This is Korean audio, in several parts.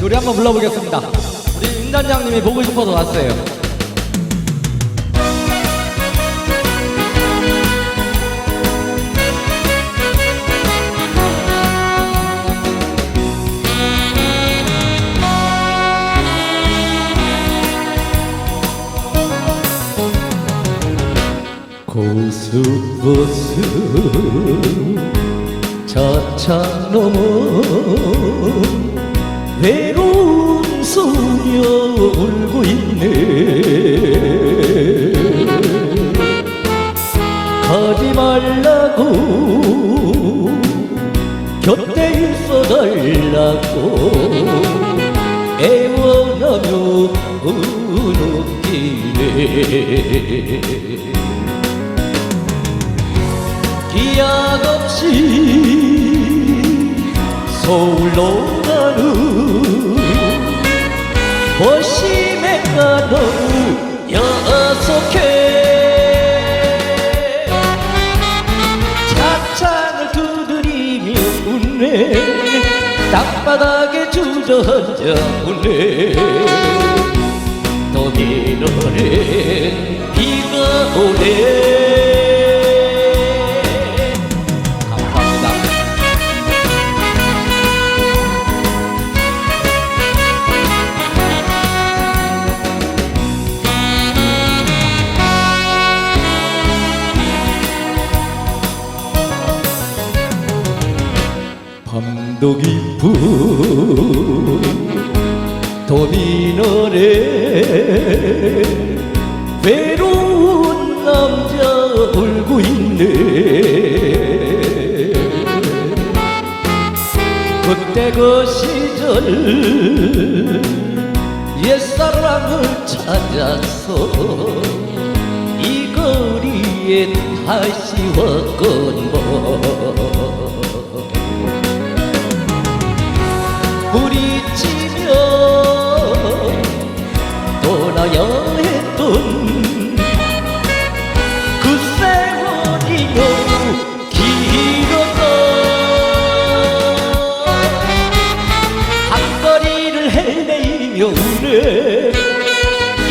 노래 한번 불러보겠습니다. 우리 임단장님이 보고 싶어서 왔어요. 고수버스 저차 넘어 외로운 소녀 울고 있네. 가지 말라고 곁에 있어 달라고 애원하며 웃기네 기약 없이 서울로 가는 도심에가 너무 야속해. 차창을 두드리며 웃네. 땅바닥에 주저앉아 웃네 밤도 깊은 도미노래 외로운 남자 울고 있네. 그때 그 시절 옛사랑을 찾아서 이 거리에 다시 왔건 뭐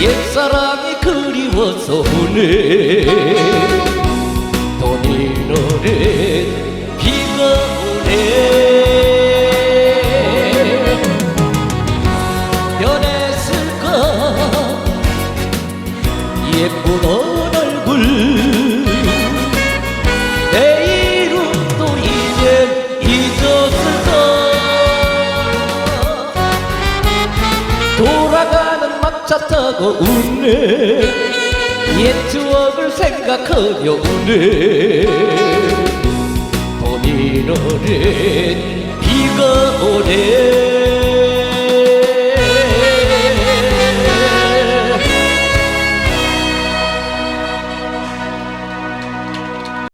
옛사랑이 그리워서 우네. 돈이 노래 비가 오네. 변했을까? 얼 찾아가 우네. 옛 추억을 생각하며 우네. 더미러는 비가 오네.